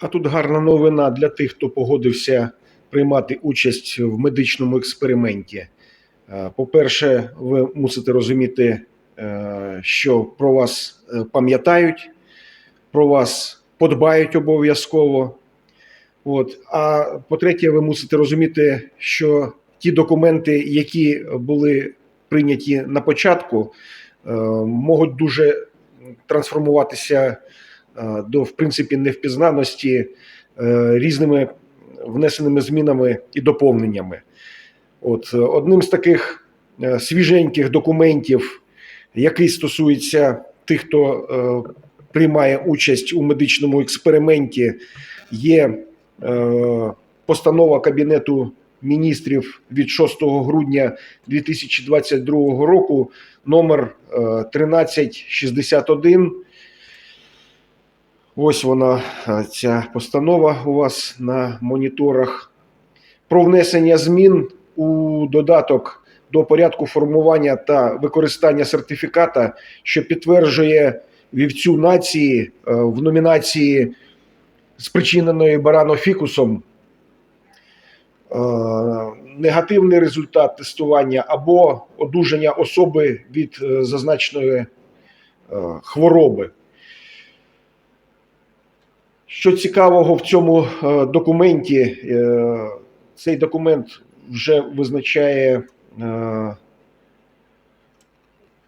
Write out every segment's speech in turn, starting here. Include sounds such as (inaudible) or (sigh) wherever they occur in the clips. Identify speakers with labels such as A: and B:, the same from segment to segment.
A: А тут гарна новина для тих, хто погодився приймати участь в медичному експерименті. Е, По-перше, ви мусите розуміти, е, що про вас е, пам'ятають, про вас подбають обов'язково. От. А по-третє, ви мусите розуміти, що ті документи, які були прийняті на початку, можуть дуже трансформуватися до в принципі невпізнаності е, різними внесеними змінами і доповненнями. От е, одним з таких е, свіженьких документів, який стосується тих, хто е, приймає участь у медичному експерименті, є е, постанова Кабінету міністрів від 6 грудня 2022 року номер е, 1361. Ось вона, ця постанова у вас на моніторах про внесення змін у додаток до порядку формування та використання сертифіката, що підтверджує вівцю нації е, в номінації спричиненої баранофікусом е, негативний результат тестування або одужання особи від е, зазначеної хвороби. Що цікавого в цьому е, документі, е, цей документ вже визначає е,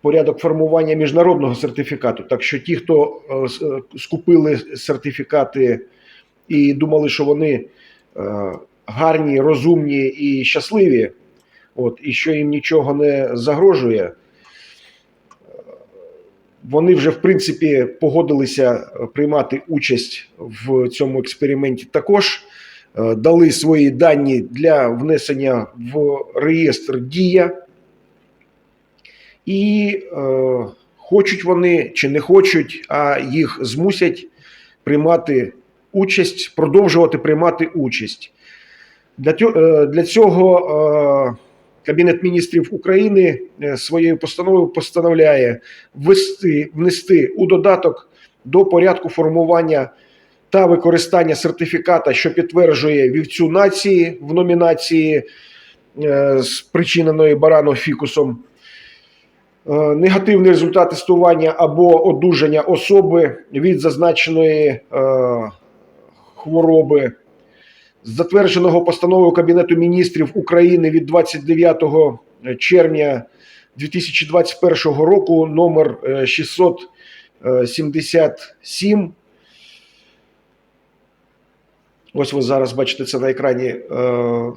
A: порядок формування міжнародного сертифікату. Так що ті, хто скупили сертифікати і думали, що вони гарні, розумні і щасливі, от, і що їм нічого не загрожує, вони вже в принципі погодилися е, приймати участь в цьому експерименті. Також е, дали свої дані для внесення в реєстр Дія. І е, хочуть вони чи не хочуть, а їх змусять приймати участь, продовжувати приймати участь. Для, е, для цього е, Кабінет міністрів України е, своєю постановою постановляє ввести, внести у додаток до порядку формування та використання сертифіката, що підтверджує вівцю нації в номінації е, спричиненої баранофікусом, е, негативний результат тестування або одужання особи від зазначеної хвороби затвердженого постановою Кабінету міністрів України від 29 червня 2021 року номер е, 677. Ось ви зараз бачите це на екрані, е,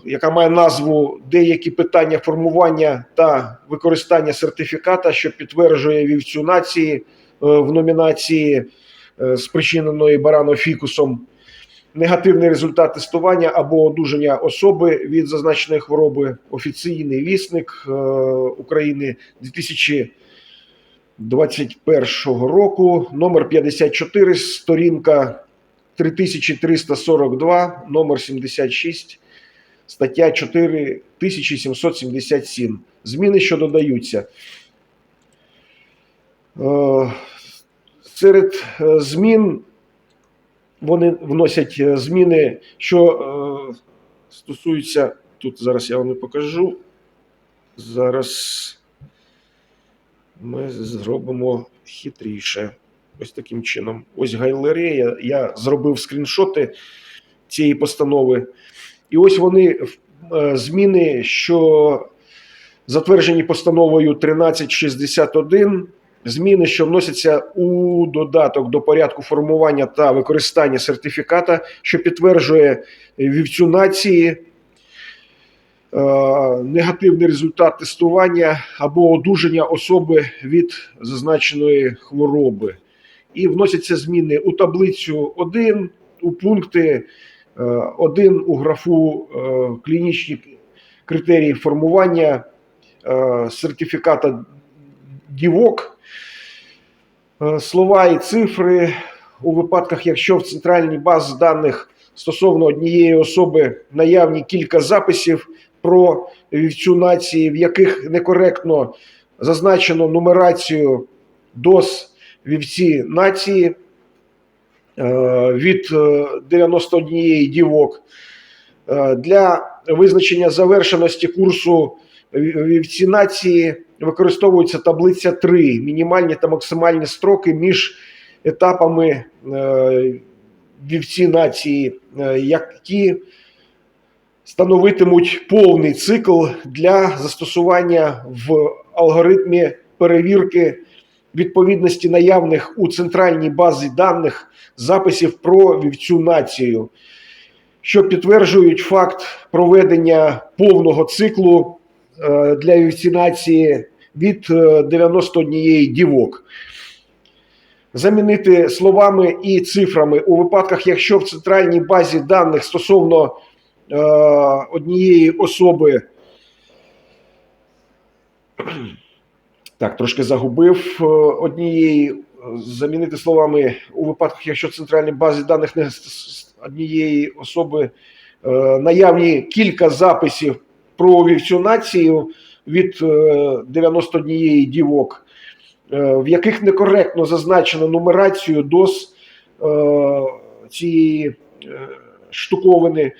A: яка має назву Деякі питання формування та використання сертифіката, що підтверджує вівцю нації е, в номінації е, спричиненої баранофікусом негативний результат тестування або одужання особи від зазначеної хвороби. Офіційний вісник е, України 2021 року, номер 54, сторінка 3342, номер 76, стаття 4777. Зміни, що додаються. Е, Серед е, змін вони вносять е, зміни, що е, стосуються. Тут зараз я вам покажу. Зараз ми зробимо хитріше. Ось таким чином. Ось галерея. Я зробив скріншоти цієї постанови. І ось вони е, зміни, що затверджені постановою 1361. Зміни, що вносяться у додаток до порядку формування та використання сертифіката, що підтверджує вівцю нації, е, негативний результат тестування або одужання особи від зазначеної хвороби. І вносяться зміни у таблицю 1, у пункти 1 у графу е, клінічні критерії формування е, сертифіката дівок. Е, слова і цифри у випадках, якщо в центральній базі даних стосовно однієї особи наявні кілька записів про вівцю нації, в яких некоректно зазначено нумерацію ДОС вівці нації, е, від е, 91 дівок. Е, Для визначення завершеності курсу вакцинації використовується таблиця 3 мінімальні та максимальні строки між етапами е, вакцинації, е, які становитимуть повний цикл для застосування в алгоритмі перевірки відповідності наявних у центральній базі даних записів про вакцинацію, що підтверджують факт проведення повного циклу для вакцинації від е, 91 дівок. Замінити словами і цифрами у випадках, якщо в центральній базі даних стосовно е, однієї особи. (clears throat) Так, трошки загубив е, однієї. е, Замінити словами у випадках, якщо в центральній базі даних не однієї особи е, наявні кілька записів про вакцинацію від е, 91 дівок, е, в яких некоректно зазначено нумерацію доз е, цієї е, штуковини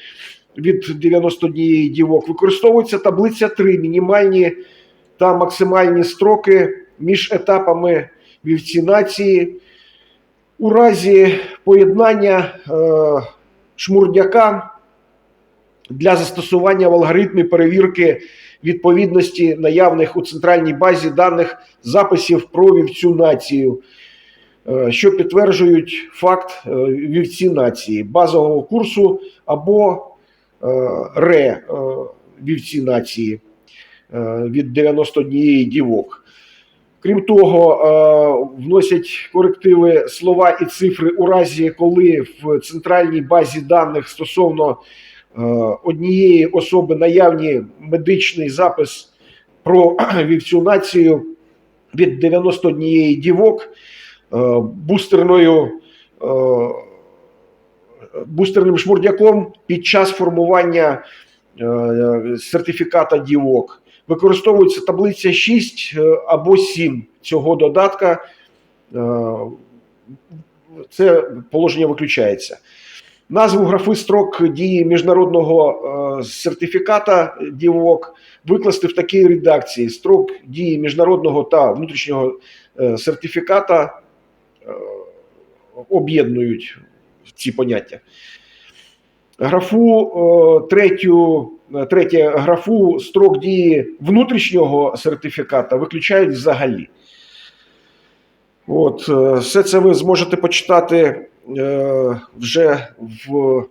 A: від 91 дівок, використовується таблиця 3 мінімальні та максимальні строки між етапами вакцинації. У разі поєднання е, шмурдяка для застосування в алгоритмі перевірки відповідності наявних у центральній базі даних записів про вакцинацію, е, що підтверджують факт е, вакцинації базового курсу або е, ре вакцинації е, від 91 дівок. Крім того, вносять корективи слова і цифри у разі, коли в центральній базі даних стосовно однієї особи наявні медичний запис про (clears throat) вакцинацію від 91 дівок е, бустерною е, бустерним шмурдяком під час формування е, сертифіката дівок. Використовується таблиця 6 е, або 7 цього додатка. Е, Це положення виключається. Назву графи строк дії міжнародного е, сертифіката дівок викласти в такій редакції: строк дії міжнародного та внутрішнього е, сертифіката е, об'єднують ці поняття. Графу третю, третє графу строк дії внутрішнього сертифіката виключають взагалі. От, все це ви зможете почитати вже в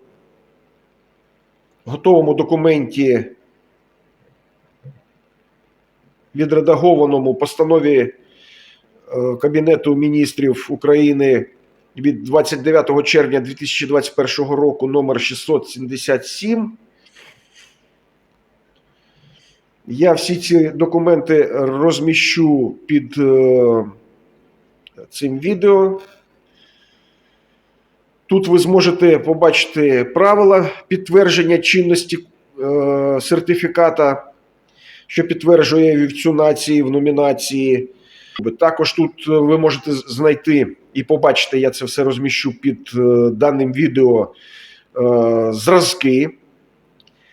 A: готовому документі, відредагованому постанові е, Кабінету міністрів України від 29 червня 2021 року номер 677. Я всі ці документи розміщу під е, цим відео. Тут ви зможете побачити правила підтвердження чинності е, сертифіката, що підтверджує вівцюнації в номінації. Також тут е, ви можете знайти і побачите, я це все розміщу під е, даним відео е, зразки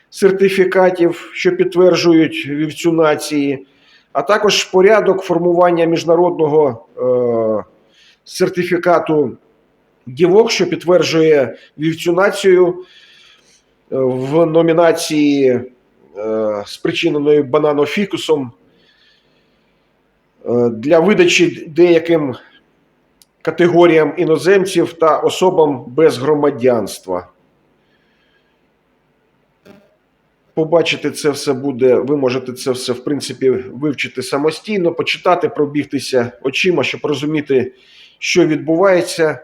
A: сертифікатів, що підтверджують вівцюнації, а також порядок формування міжнародного е, сертифікату дівок, що підтверджує вівцюнацію е, в номінації е, спричиненої бананофікусом е, для видачі деяким категоріям іноземців та особам без громадянства. Побачити це все буде, ви можете це все, в принципі, вивчити самостійно, почитати, пробігтися очима, щоб розуміти, що відбувається.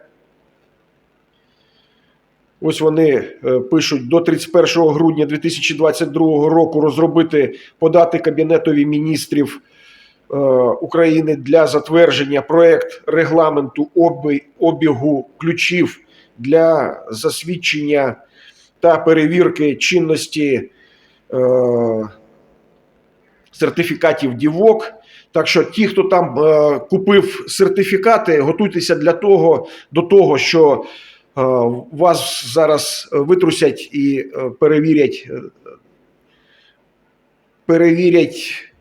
A: Ось вони е, пишуть до 31 грудня 2022 року розробити, подати Кабінетові міністрів е, України для затвердження проект регламенту обігу ключів для засвідчення та перевірки чинності е, сертифікатів дівок. Так що ті, хто там купив сертифікати, готуйтеся для того, до того, що Вас зараз витрусять і е, перевірять, е, перевірять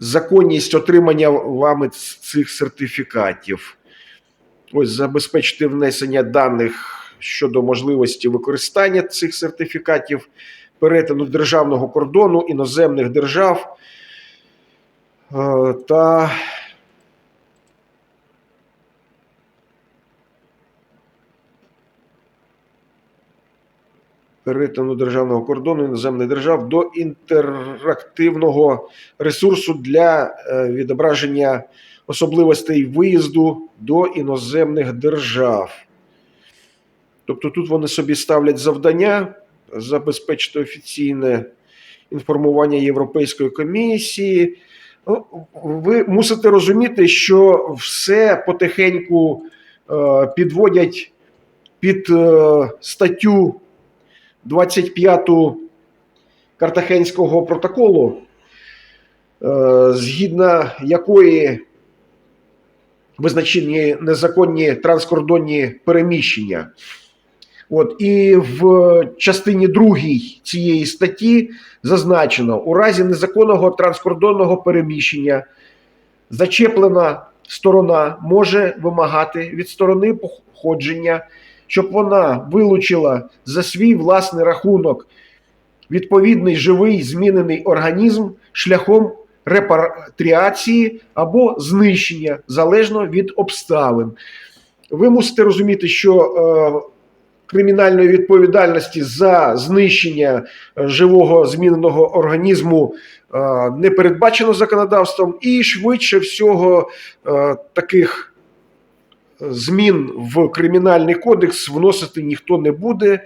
A: законність отримання вами цих сертифікатів. Ось забезпечити внесення даних щодо можливості використання цих сертифікатів, перетину державного кордону іноземних держав е, та перетину державного кордону іноземних держав до інтерактивного ресурсу для е, відображення особливостей виїзду до іноземних держав. Тобто тут вони собі ставлять завдання забезпечити офіційне інформування Європейської комісії. Ну, Ви мусите розуміти, що все потихеньку е, підводять під е, статтю 25 Картахенського протоколу, е, згідно якої визначені незаконні транскордонні переміщення. От, і в частині 2 цієї статті зазначено, у разі незаконного транскордонного переміщення зачеплена сторона може вимагати від сторони походження, щоб вона вилучила за свій власний рахунок відповідний живий змінений організм шляхом репатріації або знищення залежно від обставин. Ви мусите розуміти, що е, кримінальної відповідальності за знищення е, живого зміненого організму е, не передбачено законодавством, і швидше всього таких змін в кримінальний кодекс вносити ніхто не буде,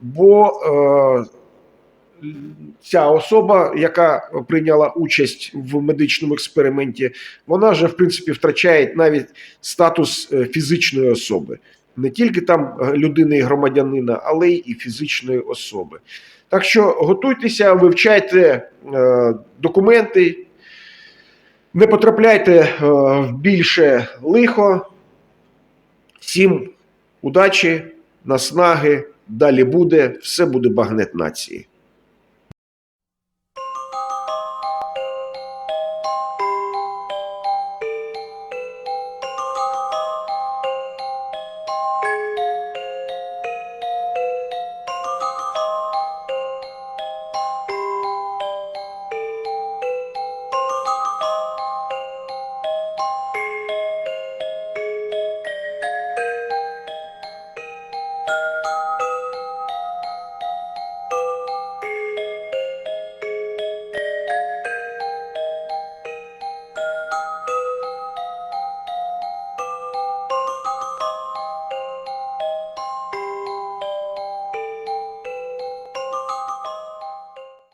A: бо е, ця особа, яка прийняла участь в медичному експерименті, вона вже в принципі втрачає навіть статус е, фізичної особи. Не тільки там е, людини і громадянина, але й і фізичної особи. Так що готуйтеся, вивчайте е, документи, не потрапляйте е, в більше лихо. Всім удачі, наснаги, далі буде, все буде багнет нації.